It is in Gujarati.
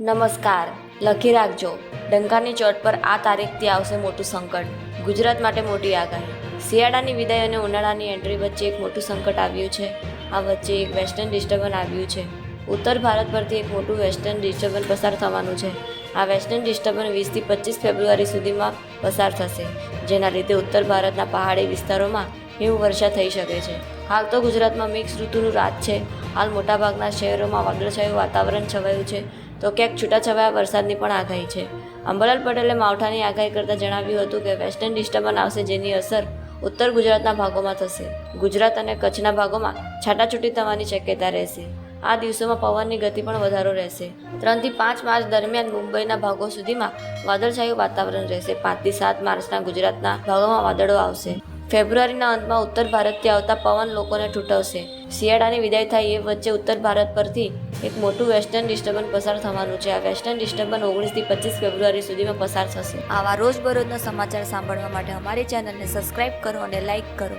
નમસ્કાર. લખી રાખજો. ડંકાની ચોટ પર આ તારીખથી આવશે મોટું સંકટ. ગુજરાત માટે મોટી આગાહી. શિયાળાની વિદાય અને ઉનાળાની એન્ટ્રી વચ્ચે એક મોટું સંકટ આવ્યું છે. આ વચ્ચે એક વેસ્ટર્ન ડિસ્ટર્બન્સ આવ્યું છે. ઉત્તર ભારત પરથી એક મોટું વેસ્ટર્ન ડિસ્ટર્બન્સ પસાર થવાનું છે. આ વેસ્ટર્ન ડિસ્ટર્બન્સ વીસથી પચીસ ફેબ્રુઆરી સુધીમાં પસાર થશે. જેના લીધે ઉત્તર ભારતના પહાડી વિસ્તારોમાં હિમવર્ષા થઈ શકે છે. હાલ તો ગુજરાતમાં મિક્સ ઋતુનું રાત છે. હાલ મોટાભાગના શહેરોમાં વાદળછાયું વાતાવરણ છવાયું છે. તો ક્યાંક છૂટાછવાયા વરસાદની પણ આગાહી છે. અંબાલાલ પટેલે માવઠાની આગાહી કરતાં જણાવ્યું હતું કે વેસ્ટર્ન ડિસ્ટર્બન્સ આવશે જેની અસર ઉત્તર ગુજરાતના ભાગોમાં થશે. ગુજરાત અને કચ્છના ભાગોમાં છાટાછૂટી થવાની શક્યતા રહેશે. આ દિવસોમાં પવનની ગતિ પણ વધારો રહેશે. ત્રણથી પાંચ માર્ચ દરમિયાન મુંબઈના ભાગો સુધીમાં વાદળછાયું વાતાવરણ રહેશે. પાંચથી સાત માર્ચના ગુજરાતના ભાગોમાં વાદળો આવશે. ફેબ્રુઆરીના અંતમાં ઉત્તર ભારતથી આવતા પવન લોકોને ઠૂંઠવશે શિયાળાની વિદાય થાય એ વચ્ચે ઉત્તર ભારત પરથી એક મોટું વેસ્ટર્ન ડિસ્ટર્બન્સ પસાર થવાનું છે. આ વેસ્ટર્ન ડિસ્ટર્બન્સ ઓગણીસથી પચીસ ફેબ્રુઆરી સુધીમાં પસાર થશે. આવા રોજબરોજના સમાચાર સાંભળવા માટે અમારી ચેનલને સબસ્ક્રાઇબ કરો અને લાઇક કરો.